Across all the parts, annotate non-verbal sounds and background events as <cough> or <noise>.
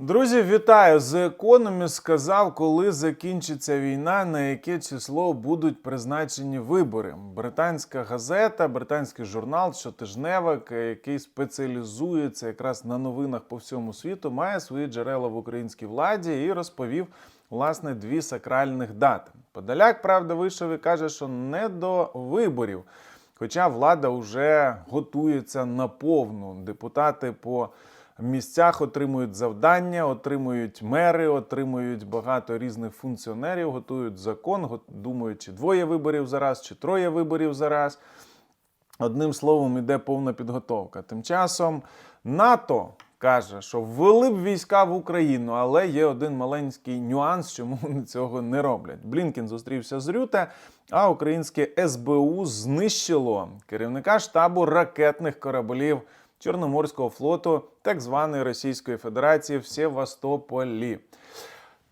Друзі, вітаю! The Economist сказав, коли закінчиться війна, на яке число будуть призначені вибори. Британська газета, британський журнал, щотижневик, який спеціалізується якраз на новинах по всьому світу, має свої джерела в українській владі і розповів власне дві сакральних дати. Подоляк, правда, вийшов і каже, що не до виборів. Хоча влада вже готується наповну. Депутати по місцях отримують завдання, отримують мери, отримують багато різних функціонерів, готують закон, думають, чи двоє виборів зараз, чи троє виборів зараз. Одним словом, іде повна підготовка. Тим часом НАТО каже, що ввели б війська в Україну, але є один маленький нюанс, чому вони цього не роблять. Блінкін зустрівся з Рюте, а українське СБУ знищило керівника штабу ракетних кораблів Чорноморського флоту так званої Російської Федерації в Севастополі.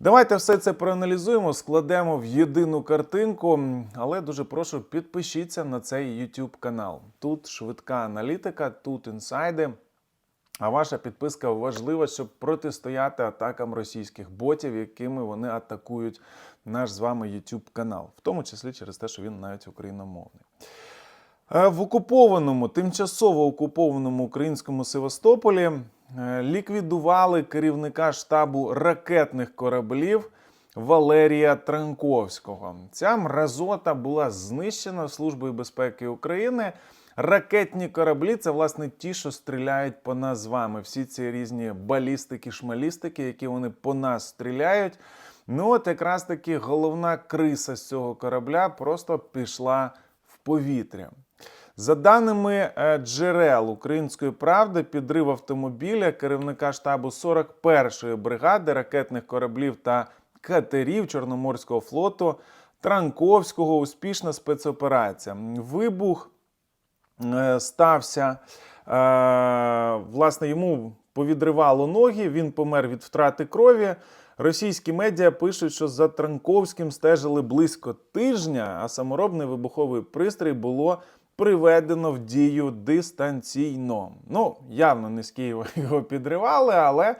Давайте все це проаналізуємо, складемо в єдину картинку. Але дуже прошу підпишіться на цей YouTube канал. Тут швидка аналітика, тут інсайди. А ваша підписка важлива, щоб протистояти атакам російських ботів, якими вони атакують наш з вами YouTube канал, в тому числі через те, що він навіть україномовний. Е, В окупованому, тимчасово окупованому українському Севастополі е, ліквідували керівника штабу ракетних кораблів Валерія Транковського. Ця мразота була знищена Службою безпеки України. Ракетні кораблі це власне ті, що стріляють по нас з вами. Всі ці різні балістики, шмалістики, які вони по нас стріляють. Ну, от якраз таки головна криса з цього корабля просто пішла в повітря. За даними е, джерел української правди, підрив автомобіля керівника штабу 41-ї бригади ракетних кораблів та катерів Чорноморського флоту Транковського успішна спецоперація. Вибух е, стався. Е, власне, йому повідривало ноги, він помер від втрати крові. Російські медіа пишуть, що за Транковським стежили близько тижня, а саморобний вибуховий пристрій було приведено в дію дистанційно. Ну, явно не з Києва <laughs> його підривали, але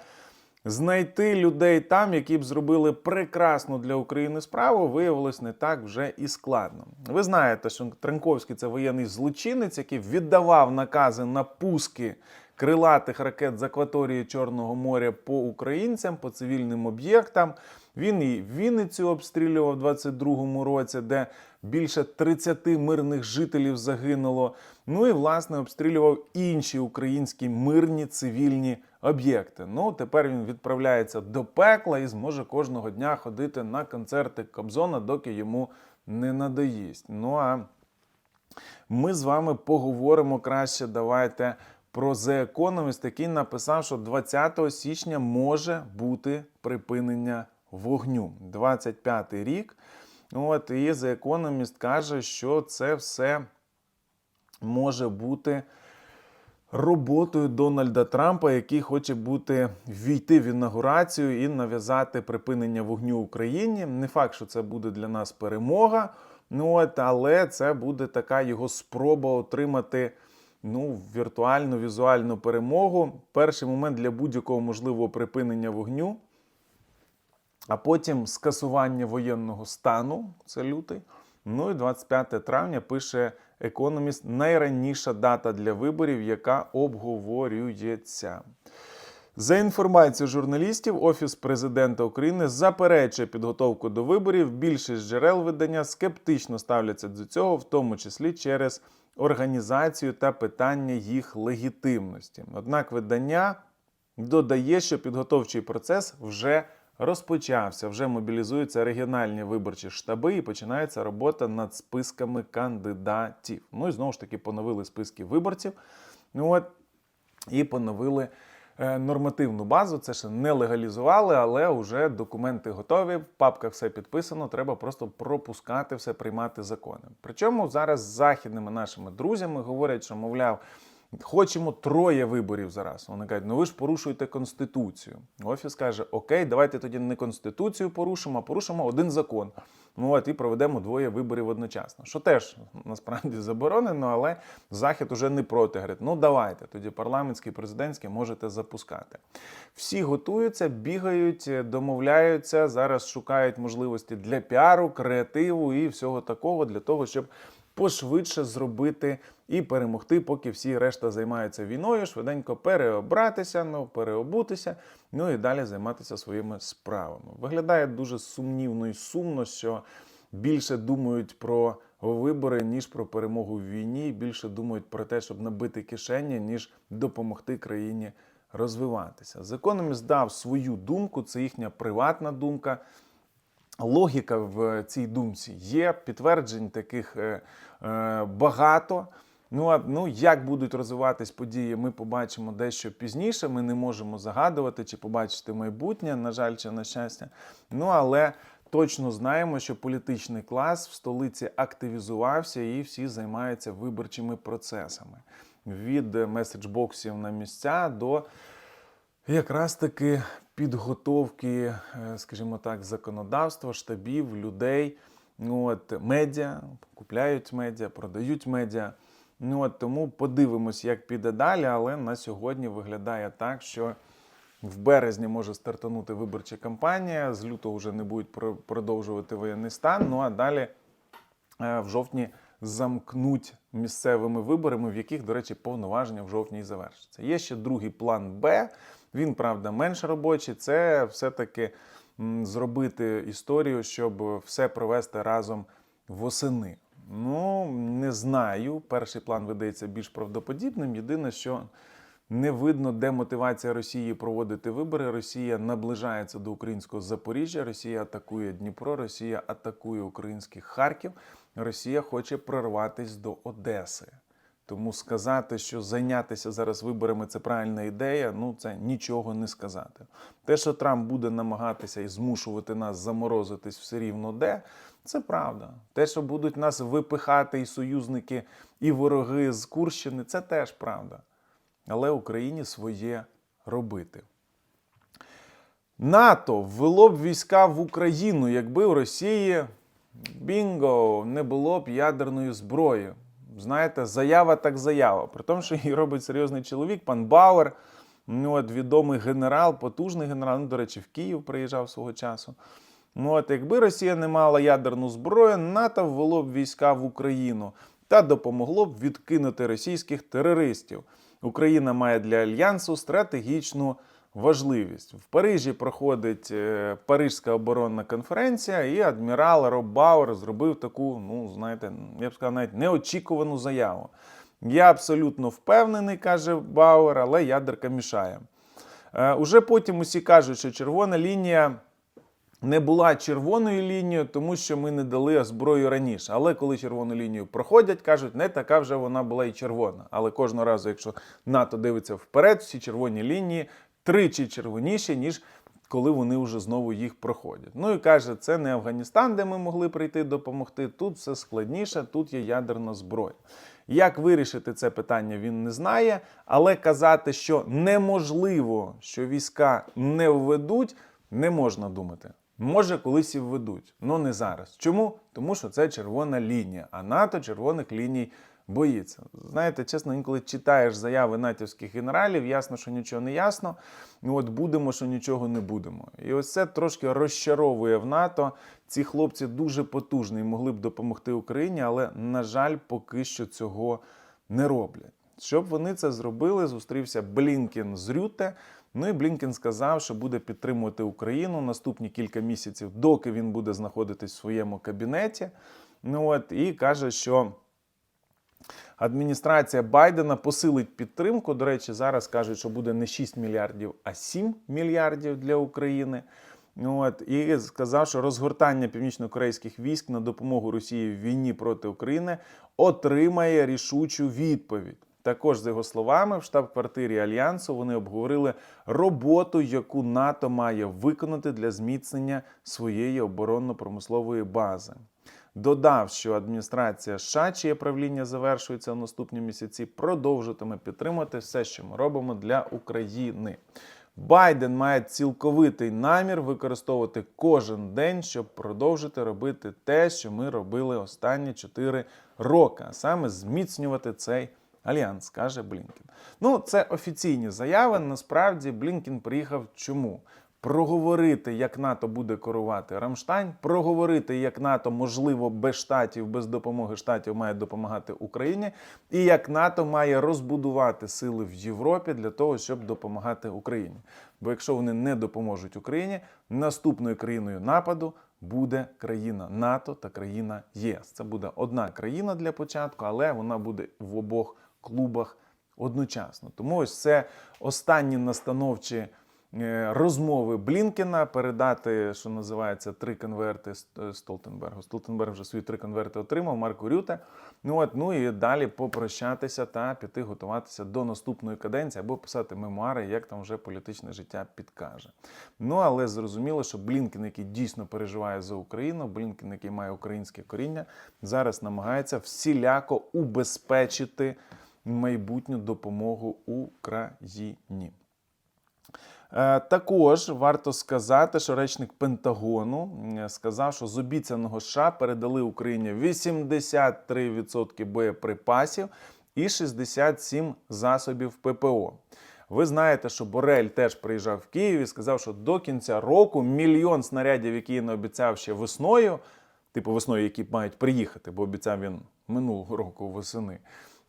знайти людей там, які б зробили прекрасну для України справу, виявилось не так вже і складно. Ви знаєте, що Транковський це воєнний злочинець, який віддавав накази на пуски крилатих ракет з акваторії Чорного моря по українцям, по цивільним об'єктам. Він і Вінницю обстрілював у 22-му році, де більше 30 мирних жителів загинуло. Ну і власне обстрілював інші українські мирні цивільні об'єкти. Ну тепер він відправляється до пекла і зможе кожного дня ходити на концерти Кобзона, доки йому не надоїсть. Ну а ми з вами поговоримо краще. Давайте про The Economist, який написав, що 20 січня може бути припинення вогню. 25 рік. От, і The Economist каже, що це все може бути роботою Дональда Трампа, який хоче бути війти в інаугурацію і нав'язати припинення вогню Україні. Не факт, що це буде для нас перемога. Ну от, але це буде така його спроба отримати ну, віртуальну візуальну перемогу. Перший момент для будь-якого можливого припинення вогню, а потім скасування воєнного стану, це лютий. Ну і 25 травня пише Економіст найраніша дата для виборів, яка обговорюється. За інформацією журналістів, Офіс президента України заперечує підготовку до виборів. Більшість джерел видання скептично ставляться до цього, в тому числі через організацію та питання їх легітимності. Однак видання додає, що підготовчий процес вже розпочався, вже мобілізуються регіональні виборчі штаби і починається робота над списками кандидатів. Ну і знову ж таки поновили списки виборців. Ну от і поновили е, нормативну базу. Це ще не легалізували, але вже документи готові. В папках все підписано. Треба просто пропускати все, приймати закони. Причому зараз з західними нашими друзями говорять, що мовляв. Хочемо троє виборів зараз. Вони кажуть, ну ви ж порушуєте конституцію. Офіс каже: Окей, давайте тоді не конституцію порушимо, а порушимо один закон. Ну от і проведемо двоє виборів одночасно. Що теж насправді заборонено, але захід уже не проти. Говорить, ну давайте тоді парламентський, президентський можете запускати. Всі готуються, бігають, домовляються. Зараз шукають можливості для піару, креативу і всього такого для того, щоб пошвидше зробити і перемогти, поки всі решта займаються війною, швиденько переобратися, ну переобутися, ну і далі займатися своїми справами. Виглядає дуже сумнівно і сумно, що більше думають про вибори, ніж про перемогу в війні, більше думають про те, щоб набити кишені, ніж допомогти країні розвиватися. The Economist дав свою думку, це їхня приватна думка. Логіка в цій думці є, підтверджень таких е, е, багато. Ну, а ну, як будуть розвиватись події, ми побачимо дещо пізніше. Ми не можемо загадувати чи побачити майбутнє, на жаль, чи на щастя. Ну, але точно знаємо, що політичний клас в столиці активізувався і всі займаються виборчими процесами. Від меседжбоксів на місця до якраз таки підготовки, е, скажімо так, законодавства, штабів, людей. Ну, от, медіа, купляють медіа, продають медіа. Ну, от, тому подивимось, як піде далі, але на сьогодні виглядає так, що в березні може стартанути виборча кампанія, з лютого вже не будуть про- продовжувати воєнний стан. Ну а далі е, в жовтні замкнуть місцевими виборами, в яких, до речі, повноваження в жовтні і завершаться. Є ще другий план Б. Він, правда, менш робочий. Це все-таки зробити історію, щоб все провести разом восени. Ну, не знаю. Перший план видається більш правдоподібним. Єдине, що не видно, де мотивація Росії проводити вибори. Росія наближається до українського Запоріжжя, Росія атакує Дніпро, Росія атакує український Харків, Росія хоче прорватися до Одеси. Тому сказати, що зайнятися зараз виборами це правильна ідея, ну це нічого не сказати. Те, що Трамп буде намагатися і змушувати нас заморозитись все рівно де, це правда. Те, що будуть нас випихати і союзники, і вороги з Курщини, це теж правда. Але Україні своє робити. НАТО ввело б війська в Україну, якби у Росії бінго не було б ядерної зброї. Знаєте, заява так заява. При тому, що її робить серйозний чоловік, пан Бауер, ну, от, відомий генерал, потужний генерал, ну, до речі, в Київ приїжджав свого часу. Ну, от, якби Росія не мала ядерну зброю, НАТО ввело б війська в Україну та допомогло б відкинути російських терористів. Україна має для альянсу стратегічну важливість. В Парижі проходить е, Парижська оборонна конференція, і адмірал Роб Бауер зробив таку, ну знаєте, я б сказав, навіть неочікувану заяву. Я абсолютно впевнений, каже Бауер, але ядерка мішає. Е, Уже потім усі кажуть, що червона лінія не була червоною лінією, тому що ми не дали зброю раніше. Але коли червону лінію проходять, кажуть, не така вже вона була і червона. Але кожного разу, якщо НАТО дивиться вперед, всі червоні лінії тричі червоніші, ніж коли вони вже знову їх проходять. Ну і каже, це не Афганістан, де ми могли прийти допомогти. Тут все складніше, тут є ядерна зброя. Як вирішити це питання, він не знає, але казати, що неможливо, що війська не введуть, не можна думати. Може, колись і введуть, але не зараз. Чому? Тому що це червона лінія, а НАТО червоних ліній боїться. Знаєте, чесно, інколи читаєш заяви натівських генералів, ясно, що нічого не ясно. Ну от будемо, що нічого не будемо. І ось це трошки розчаровує в НАТО. Ці хлопці дуже потужні і могли б допомогти Україні, але, на жаль, поки що цього не роблять. Щоб вони це зробили, зустрівся Блінкен з Рюте. Ну і Блінкен сказав, що буде підтримувати Україну наступні кілька місяців, доки він буде знаходитись в своєму кабінеті. Ну от і каже, що адміністрація Байдена посилить підтримку. До речі, зараз кажуть, що буде не 6 мільярдів, а 7 мільярдів для України. От, і сказав, що розгортання північно-корейських військ на допомогу Росії в війні проти України отримає рішучу відповідь. Також, за його словами, в штаб-квартирі Альянсу вони обговорили роботу, яку НАТО має виконати для зміцнення своєї оборонно-промислової бази. Додав, що адміністрація США, чиє правління завершується в наступні місяці, продовжуватиме підтримувати все, що ми робимо для України. Байден має цілковитий намір використовувати кожен день, щоб продовжити робити те, що ми робили останні 4 роки, а саме зміцнювати цей альянс, каже Блінкен. Ну, це офіційні заяви. Насправді Блінкен приїхав чому? Проговорити, як НАТО буде керувати Рамштайн, проговорити, як НАТО, можливо, без штатів, без допомоги штатів має допомагати Україні, і як НАТО має розбудувати сили в Європі для того, щоб допомагати Україні. Бо якщо вони не допоможуть Україні, наступною країною нападу буде країна НАТО та країна ЄС. Це буде одна країна для початку, але вона буде в обох клубах одночасно. Тому ось це останні настановчі розмови Блінкена передати, що називається, три конверти Столтенбергу. Столтенберг вже свої три конверти отримав, Марку Рюте. Ну от, ну і далі попрощатися та піти готуватися до наступної каденції або писати мемуари, як там вже політичне життя підкаже. Ну але зрозуміло, що Блінкен, який дійсно переживає за Україну, Блінкен, який має українське коріння, зараз намагається всіляко убезпечити майбутню допомогу Україні. Е, Також варто сказати, що речник Пентагону сказав, що з обіцяного США передали Україні 83% боєприпасів і 67 засобів ППО. Ви знаєте, що Борель теж приїжджав в Київ і сказав, що до кінця року мільйон снарядів, які він обіцяв ще весною, типу весною, які мають приїхати, бо обіцяв він минулого року восени,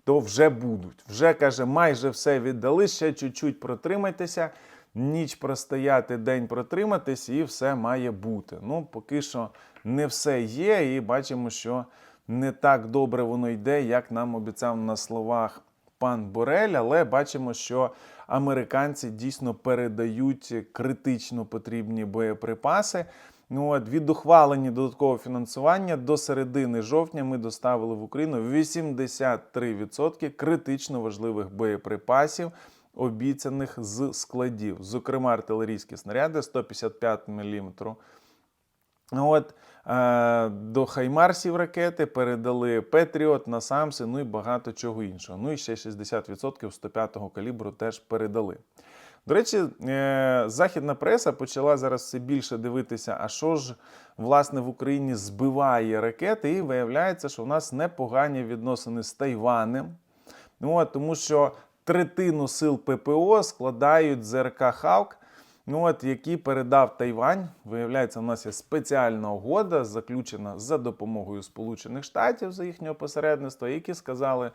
то вже будуть. Вже каже, майже все віддали, ще чуть-чуть протримайтеся, ніч простояти, день протриматись, і все має бути. Ну, поки що не все є, і бачимо, що не так добре воно йде, як нам обіцяв на словах пан Борель, але бачимо, що американці дійсно передають критично потрібні боєприпаси. Ну, от, від ухвалення додаткового фінансування до середини жовтня ми доставили в Україну 83% критично важливих боєприпасів, обіцяних з складів. Зокрема, артилерійські снаряди 155 мм. От, е, до Хаймарсів ракети передали Петріот, Насамси, ну і багато чого іншого. Ну і ще 60% 105-го калібру теж передали. До речі, е, західна преса почала зараз все більше дивитися, а що ж власне в Україні збиває ракети, і виявляється, що в нас непогані відносини з Тайванем. Ну, тому що третину сил ППО складають ЗРК Хавк, ну, от, які передав Тайвань. Виявляється, у нас є спеціальна угода, заключена за допомогою Сполучених Штатів за їхнього посередництва, які сказали.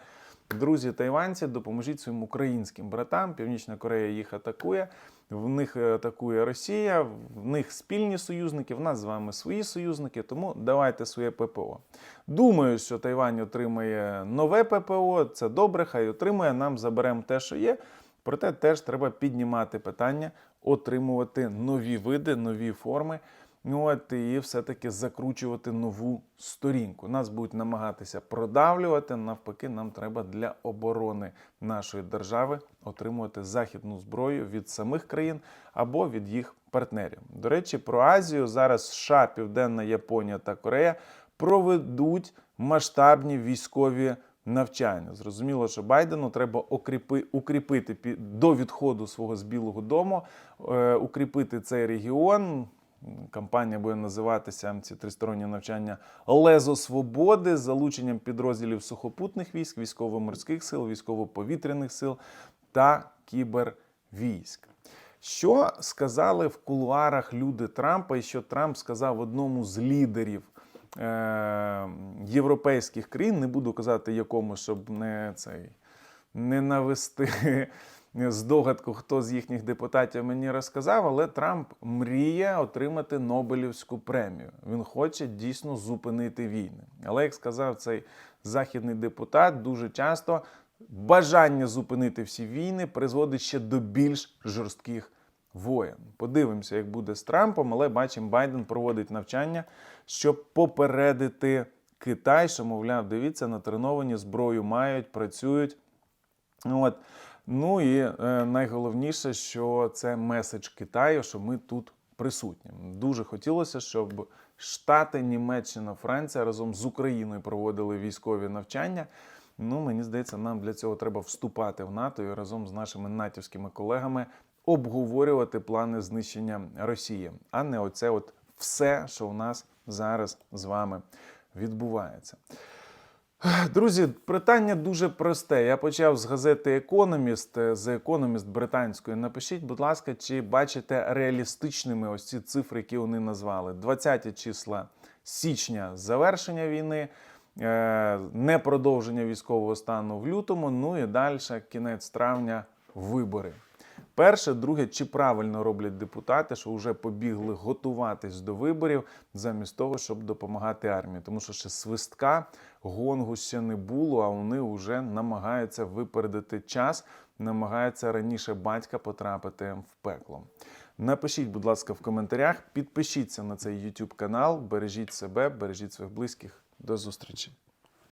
Друзі тайванці, допоможіть своїм українським братам. Північна Корея їх атакує. В них е, атакує Росія, в них спільні союзники, в нас з вами свої союзники, тому давайте своє ППО. Думаю, що Тайвань отримає нове ППО. Це добре, хай отримує. Нам заберемо те, що є. Проте теж треба піднімати питання, отримувати нові види, нові форми. Ну от і все-таки закручувати нову сторінку. Нас будуть намагатися продавлювати. Навпаки, нам треба для оборони нашої держави отримувати західну зброю від самих країн або від їх партнерів. До речі, про Азію зараз США, Південна Японія та Корея проведуть масштабні військові навчання. Зрозуміло, що Байдену треба окріпи, укріпити до відходу свого з Білого Дому, е, укріпити цей регіон. Кампанія буде називатися ці тристоронні навчання Лезо Свободи з залученням підрозділів сухопутних військ, військово-морських сил, військово-повітряних сил та кібервійськ. Що сказали в кулуарах люди Трампа, і що Трамп сказав одному з лідерів е- європейських країн, не буду казати якому, щоб не цей не навести здогадку, хто з їхніх депутатів мені розказав, але Трамп мріє отримати Нобелівську премію. Він хоче дійсно зупинити війни. Але як сказав цей західний депутат, дуже часто бажання зупинити всі війни призводить ще до більш жорстких воєн. Подивимося, як буде з Трампом, але бачимо, Байден проводить навчання, щоб попередити Китай, що, мовляв, дивіться, натреновані зброю мають, працюють. От. Ну і е, найголовніше, що це меседж Китаю, що ми тут присутнім. Дуже хотілося, щоб Штати, Німеччина, Франція разом з Україною проводили військові навчання. Ну, мені здається, нам для цього треба вступати в НАТО і разом з нашими натівськими колегами обговорювати плани знищення Росії, а не оце от все, що у нас зараз з вами відбувається. Друзі, питання дуже просте. Я почав з газети Економіст, з Економіст британської. Напишіть, будь ласка, чи бачите реалістичними ось ці цифри, які вони назвали? 20 числа січня завершення війни, е, не продовження військового стану в лютому. Ну і далі кінець травня вибори. Перше, друге, чи правильно роблять депутати, що вже побігли готуватись до виборів, замість того, щоб допомагати армії, тому що ще свистка гонгу ще не було, а вони вже намагаються випередити час, намагаються раніше батька потрапити в пекло. Напишіть, будь ласка, в коментарях, підпишіться на цей YouTube канал, бережіть себе, бережіть своїх близьких. До зустрічі!